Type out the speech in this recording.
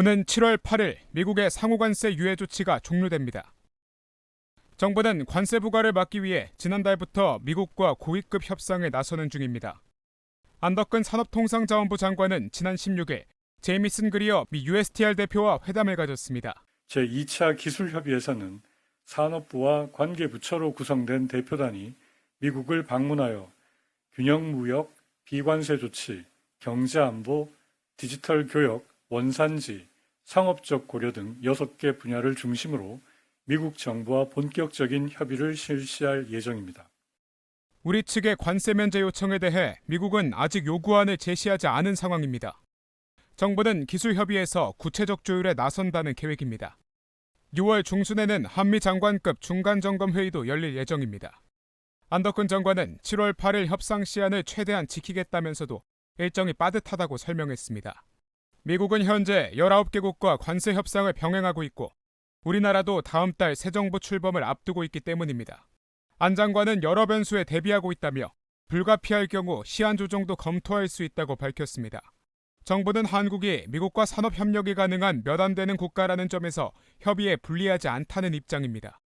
오는 7월 8일 미국의 상호관세 유예 조치가 종료됩니다. 정부는 관세 부과를 막기 위해 지난달부터 미국과 고위급 협상에 나서는 중입니다. 안덕근 산업통상자원부 장관은 지난 16일 제이미슨 그리어 미 USTR 대표와 회담을 가졌습니다. 제2차 기술협의회에서는 산업부와 관계부처로 구성된 대표단이 미국을 방문하여 균형무역, 비관세 조치, 경제안보, 디지털 교역, 원산지, 상업적 고려 등 6개 분야를 중심으로 미국 정부와 본격적인 협의를 실시할 예정입니다. 우리 측의 관세 면제 요청에 대해 미국은 아직 요구안을 제시하지 않은 상황입니다. 정부는 기술 협의에서 구체적 조율에 나선다는 계획입니다. 6월 중순에는 한미 장관급 중간 점검 회의도 열릴 예정입니다. 안덕근 장관은 7월 8일 협상 시한을 최대한 지키겠다면서도 일정이 빠듯하다고 설명했습니다. 미국은 현재 19개국과 관세 협상을 병행하고 있고 우리나라도 다음 달 새 정부 출범을 앞두고 있기 때문입니다. 안 장관은 여러 변수에 대비하고 있다며 불가피할 경우 시한 조정도 검토할 수 있다고 밝혔습니다. 정부는 한국이 미국과 산업 협력이 가능한 몇 안 되는 국가라는 점에서 협의에 불리하지 않다는 입장입니다.